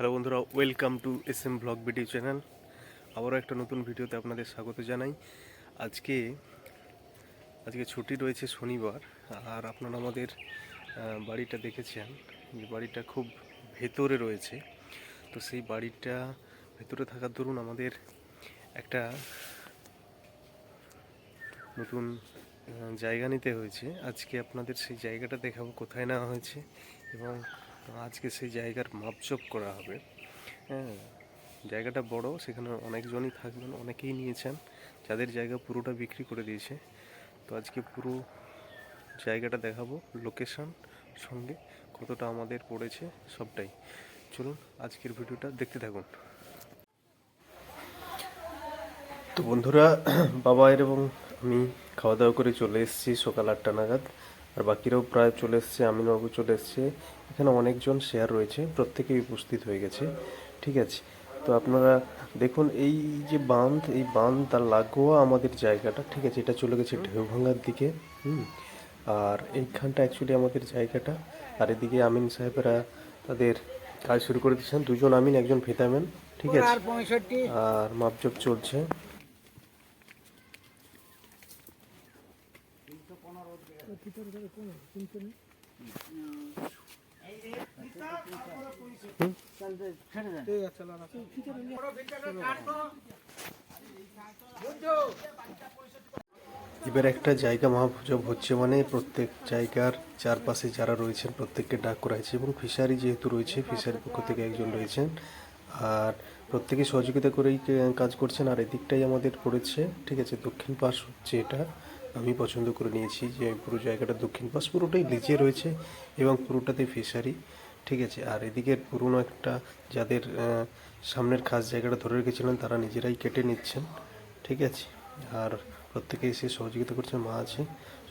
Hello বন্ধুরা welcome to S M blog video channel আবারও একটা নতুন ভিডিওতে আপনাদের স্বাগত জানাই। আজকে আজকে ছুটি রয়েছে শনিবার, আর আপনারা আমাদের বাড়িটা দেখেছেন। যে বাড়িটা খুব ভেতরে রয়েছে। তো সেই বাড়িটা ভেতরে থাকার দরুন আমাদের একটা নতুন জায়গা নিতে হয়েছে। আজকে আপনাদের সেই জায়গাটা দেখাবো, কোথায় নেওয়া হয়েছে এবং আজকে সেই জায়গার মাপজোপ করা হবে। হ্যাঁ জায়গাটা বড়, সেখানে অনেকজনই থাকবেন, অনেকেই নিয়েছেন, যাদের জায়গা পুরোটা বিক্রি করে দিয়েছে। তো আজকে পুরো জায়গাটা দেখাবো লোকেশন সঙ্গে কতটা আমাদের পড়েছে, সবটাই। চলুন আজকের ভিডিওটা দেখতে থাকুন। তো বন্ধুরা বাবায়ের এবং আমি খাওয়া দাওয়া করে চলে এসেছি সকাল আটটা নাগাদ। আর বাকিরাও প্রায় চলে এসছে আমিনবাবু চলে এসছে। এখানে অনেকজন শেয়ার রয়েছে প্রত্যেকেই উপস্থিত হয়ে গেছে ঠিক আছে? তো আপনারা দেখুন এই যে বাঁধ এই বাঁধ তার লাগোয়া আমাদের জায়গাটা ঠিক আছে? এটা চলে গেছে ঢেউভাঙার দিকে হুম? আর এইখানটা অ্যাকচুয়ালি আমাদের জায়গাটা। আর এদিকে আমিন সাহেবেরা তাদের কাজ শুরু করে দিয়েছেন। দুজন আমিন একজন ভেতামেন ঠিক আছে? আর মাপজোপ চলছে। এবার একটা জায়গা মহাভোজব হচ্ছে মানে প্রত্যেক জায়গার চারপাশে যারা রয়েছেন, প্রত্যেককে ডাক করা হয়েছে এবং ফিশারি যেহেতু রয়েছে, ফিশারির পক্ষ থেকে একজন রয়েছেন। আর প্রত্যেকে সহযোগিতা করেই কাজ করছেন। আর এদিকটাই আমাদের পড়েছে, ঠিক আছে, দক্ষিণ পাশ হচ্ছে এটা। আমি পছন্দ করে নিয়েছি যে পুরো জায়গাটা দক্ষিণ পাশ পুরোটাই লিচে রয়েছে এবং পুরোটাতে ফিশারি, ঠিক আছে? আর এদিকে পুরনো একটা যাদের সামনের খাস জায়গাটা ধরে রেখেছিলেন তারা নিজেরাই কেটে নিচ্ছেন, ঠিক আছে? আর প্রত্যেকে এসে সহযোগিতা করছে মা আছে।